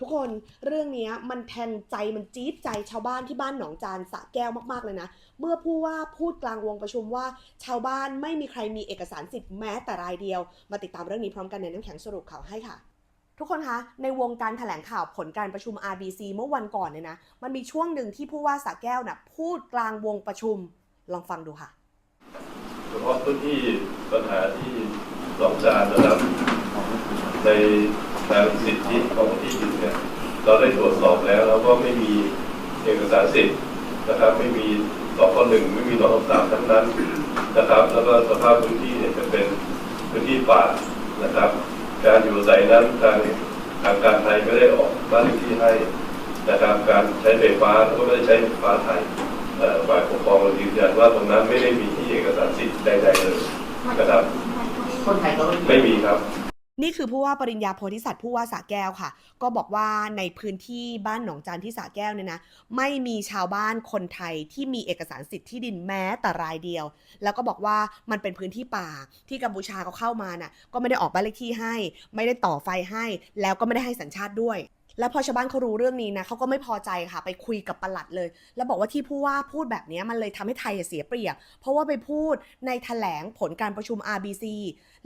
ทุกคนเรื่องนี้มันแทงใจมันจี๊ดใจชาวบ้านที่บ้านหนองจานสะแก้วมากๆเลยนะ เมื่อผู้ว่าพูดกลางวงประชุมว่า ชาวบ้านไม่มีใครมีเอกสารสิทธิ์แม้แต่รายเดียว มาติดตามเรื่องนี้พร้อมกันในน้ำแข็งสรุปข่าวให้ค่ะทุกคนคะ ในวงการแถลงข่าวผลการประชุม RBC เมื่อวันก่อนเนี่ยนะ มันมีช่วงหนึ่งที่ผู้ว่าสะแก้วน่ะพูดกลางวงประชุม ลองฟังดูค่ะเฉพาะพื้นที่ปัญหาที่หนองจานนะครับใน ทางสิทธิของที่ดินเนี่ยเราได้ตรวจสอบแล้วแล้วก็ไม่มีเอกสารสิทธิ์นะครับไม่มีสคหนึ่งไม่มีนสามทั้งนั้นนะครับแล้วก็สภาพพื้นที่เนี่ยจะเป็นพื้นที่ป่านะครับ การอยู่อาศัยนั้นทางทางการไทยไม่ได้ออกบ้านเลขที่ให้นะครับการใช้ไฟฟ้าก็ไม่ได้ใช้ไฟฟ้าไทยเอ่อฝ่ายปกครองเรายืนยันว่าตรงนั้นไม่ได้มีที่เอกสารสิทธิ์ใดๆเลยนะครับคนไทยก็ไม่มีครับ นี่คือผู้ว่าปริญญาโพธิสัตว์ผู้ว่าสระแก้วค่ะ ก็บอกว่าในพื้นที่บ้านหนองจานที่สระแก้วเนี่ยนะไม่มีชาวบ้านคนไทยที่มีเอกสารสิทธิ์ที่ดินแม้แต่รายเดียว แล้วก็บอกว่ามันเป็นพื้นที่ป่าที่กัมพูชาเขาเข้ามาน่ะก็ไม่ได้ออกบ้านเลขที่ให้ ไม่ได้ต่อไฟให้ แล้วก็ไม่ได้ให้สัญชาติด้วย แล้วพอชาวบ้านเขารู้เรื่องนี้นะเขาก็ไม่พอใจค่ะ ไปคุยกับปลัดเลย แล้วบอกว่าที่ผู้ว่าพูดแบบนี้มันเลยทำให้ไทยเสียเปรียบ เพราะว่าไปพูดในแถลงผลการประชุม RBC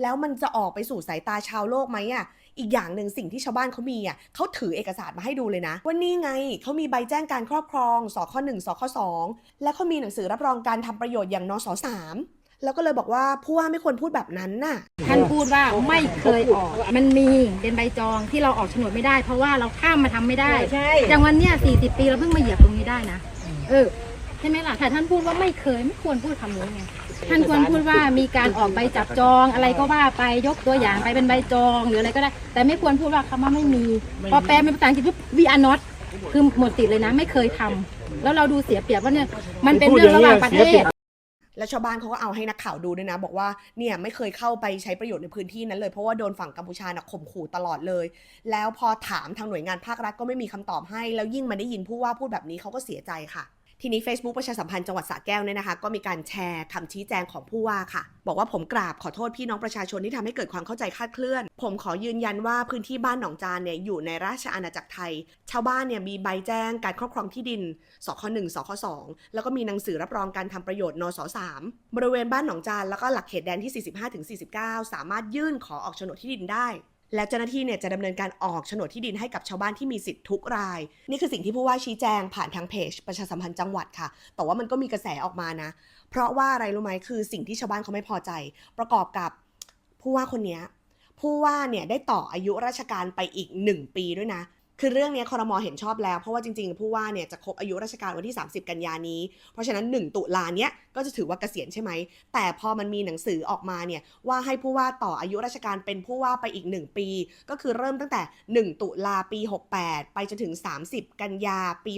แล้วมันจะออกไปสู่สายตาชาวโลกไหมอะอีกอย่างหนึ่งสิ่งที่ชาวบ้านเขามีอะเขาถือเอกสารมาให้ดูเลยนะว่านี่ไงเขามีใบแจ้งการครอบครองสคหนึ่งสคสองและเขามีหนังสือรับรองการทำประโยชน์อย่างนสสาม แล้วก็เลยบอกว่าผู้ว่าไม่ควรพูดแบบนั้นน่ะ ท่านพูดว่าไม่เคยออก มันมีเป็นใบจองที่เราออกโฉนดไม่ได้ เพราะว่าเราข้ามมาทำไม่ได้ ใช่ อย่างวันเนี้ย40 ปีเราเพิ่งมาเหยียบตรงนี้ได้นะ เออ ใช่ไหมล่ะแต่ท่านพูดว่าไม่เคยไม่ควรพูดคำนี้ไง ท่านควรพูดว่ามีการออกใบจับจองอะไรก็ว่าไปยกตัวอย่างไปเป็นใบจองหรืออะไรก็ได้ แต่ไม่ควรพูดว่าคำว่าไม่มี พอแปลเป็นภาษาอังกฤษปุ๊บ we are not คือหมดสิทธิ์เลยนะ ไม่เคยทำแล้วเราดูเสียเปรียบว่าเนี่ยมันเป็นเรื่องระหว่างประเทศ แล้วชาวบ้านเขาก็เอาให้นักข่าวดูด้วยนะ บอกว่าเนี่ยไม่เคยเข้าไปใช้ประโยชน์ในพื้นที่นั้นเลยเพราะว่าโดนฝั่งกัมพูชานะข่มขู่ตลอดเลย แล้วพอถามทางหน่วยงานภาครัฐก็ไม่มีคำตอบให้ แล้วยิ่งมาได้ยินผู้ว่าพูดแบบนี้เขาก็เสียใจค่ะ ทีนี้ Facebook ประชาสัมพันธ์จังหวัดสระแก้วเนี่ยนะคะ ก็มีการแชร์คำชี้แจงของผู้ว่าค่ะ บอกว่าผมกราบขอโทษพี่น้องประชาชนที่ทำให้เกิดความเข้าใจคลาดเคลื่อน ผมขอยืนยันว่าพื้นที่บ้านหนองจานเนี่ยอยู่ในราชอาณาจักรไทย ชาวบ้านเนี่ยมีใบแจ้งการครอบครองที่ดินสคหนึ่งสคสองแล้วก็มีหนังสือรับรองการทำประโยชน์นสสามบริเวณบ้านหนองจานแล้วก็หลักเขตแดนที่ 45ถึง49 สามารถยื่นขอออกโฉนดที่ดินได้ และเจ้าหน้าที่เนี่ยจะดำเนินการออกโฉนดที่ดินให้กับชาวบ้านที่มีสิทธิ์ทุกราย นี่คือสิ่งที่ผู้ว่าชี้แจงผ่านทางเพจประชาสัมพันธ์จังหวัดค่ะ แต่ว่ามันก็มีกระแสออกมานะ เพราะว่าอะไรรู้ไหมคือสิ่งที่ชาวบ้านเขาไม่พอใจ ประกอบกับผู้ว่าคนนี้ผู้ว่าเนี่ยได้ต่ออายุราชการไปอีก 1 ปีด้วยนะ คือเรื่องนี้คอรมอเห็นชอบแล้ว เพราะว่าจริงๆผู้ว่าเนี่ยจะครบอายุราชการวันที่ 30 กันยานี้ เพราะฉะนั้น 1 ตุลาเนี้ยก็จะถือว่าเกษียณใช่ไหม แต่พอมันมีหนังสือออกมาเนี่ยว่าให้ผู้ว่าต่ออายุราชการเป็นผู้ว่าไปอีก 1 ปี ก็คือเริ่มตั้งแต่ 1 ตุลาปี 68 ไปจนถึง 30 กันยาปี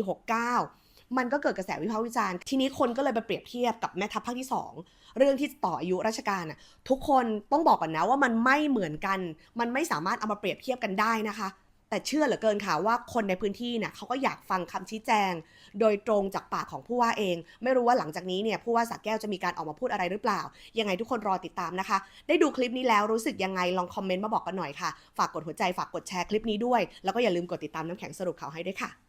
69 มันก็เกิดกระแสวิพากษ์วิจารณ์ ทีนี้คนก็เลยไปเปรียบเทียบกับแม่ทัพภาคที่ 2 เรื่องที่ต่ออายุราชการน่ะทุกคนต้องบอกก่อนนะว่ามันไม่เหมือนกัน มันไม่สามารถเอามาเปรียบเทียบกันได้นะคะ แต่เชื่อเหลือเกินค่ะว่าคนในพื้นที่เนี่ยเขาก็อยากฟังคำชี้แจง โดยตรงจากปากของผู้ว่าเอง ไม่รู้ว่าหลังจากนี้เนี่ยผู้ว่าสักแก้วจะมีการออกมาพูดอะไรหรือเปล่า ยังไงทุกคนรอติดตามนะคะ ได้ดูคลิปนี้แล้วรู้สึกยังไงลองคอมเมนต์มาบอกกันหน่อยค่ะ ฝากกดหัวใจฝากกดแชร์คลิปนี้ด้วย แล้วก็อย่าลืมกดติดตามน้ำแข็งสรุปข่าวให้ด้วยค่ะ